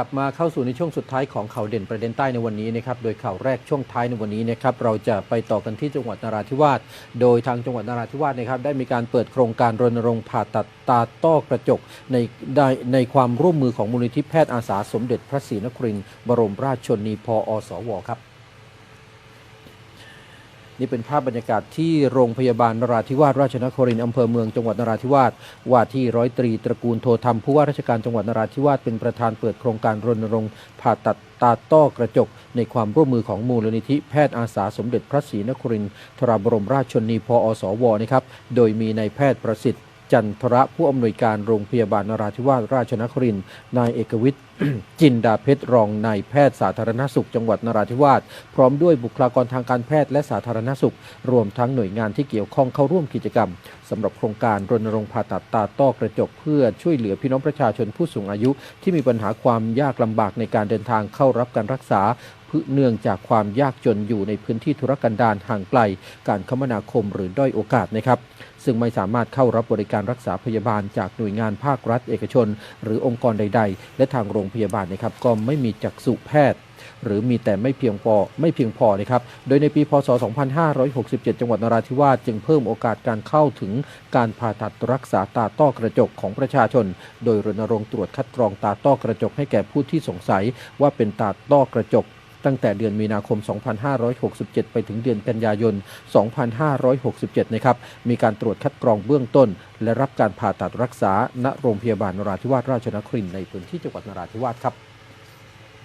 กลับมาเข้าสู่ในช่วงสุดท้ายของข่าวเด่นประเด็นใต้ในวันนี้นะครับ โดยข่าวแรกช่วงท้ายในวันนี้นะครับเราจะไปต่อกันที่จังหวัดนราธิวาส โดยทางจังหวัดนราธิวาสนะครับได้มีการเปิดโครงการรณรงค์ผ่าตัดตาต้อกระจกในได้ในความร่วมมือของมูลนิธิแพทย์อาสาสมเด็จพระศรีนครินทร์บรมราชชนนีพออสวครับ นี่เป็นภาพบรรยากาศที่โรงพยาบาลนราธิวาสราชนครินทร์อำเภอเมืองจังหวัดนราธิวาสว่าที่ร้อยตรีตระกูลโทธรรมผู้ว่าราชการจังหวัดนราธิวาสเป็นประธานเปิดโครงการรณรงค์ผ่าตัดตาต้อกระจก ในความร่วมมือของมูลนิธิแพทย์อาสาสมเด็จพระศรีนครินทราบรมราชชนนีพออสวนะครับโดยมีนายแพทย์ประสิทธิ์ จันทระผู้อำนวยการโรงพยาบาลนราธิวาสราชนครินทร์นายเอกวิทย์จินดาเพชรรองนายแพทย์สาธารณสุข จังหวัดนราธิวาสพร้อมด้วยบุคลากรทางการแพทย์และสาธารณสุข รวมทั้งหน่วยงานที่เกี่ยวข้องเข้าร่วมกิจกรรมสำหรับโครงการรณรงค์ผ่าตัดตาต้อกระจก เพื่อช่วยเหลือพี่น้องประชาชนผู้สูงอายุ ที่มีปัญหาความยากลำบากในการเดินทางเข้ารับการรักษา เนื่องจากความยากจนอยู่ในพื้นที่ธุรกันดารห่างไกล การคมนาคมหรือด้อยโอกาสนะครับ ซึ่งไม่สามารถเข้ารับบริการรักษาพยาบาลจากหน่วยงานภาครัฐ เอกชน หรือองค์กรใด ๆ และทางโรงพยาบาลนะครับ ก็ไม่มีจักษุแพทย์หรือมีแต่ไม่เพียงพอไม่เพียงพอนะครับ โดยในปีพศ 2567 จังหวัดนราธิวาสจึงเพิ่มโอกาสการเข้าถึงการผ่าตัดรักษาตาต้อกระจกของประชาชน โดยรณรงค์ตรวจคัดกรองตาต้อกระจกให้แก่ผู้ที่สงสัยว่าเป็นตาต้อกระจก ตั้งแต่เดือนมีนาคม 2567 ไปถึงเดือนกันยายน 2567 นะครับ มีการตรวจคัดกรองเบื้องต้น และรับการผ่าตัดรักษาณโรงพยาบาลนราธิวาสราชนครินในพื้นที่จังหวัดนราธิวาสครับ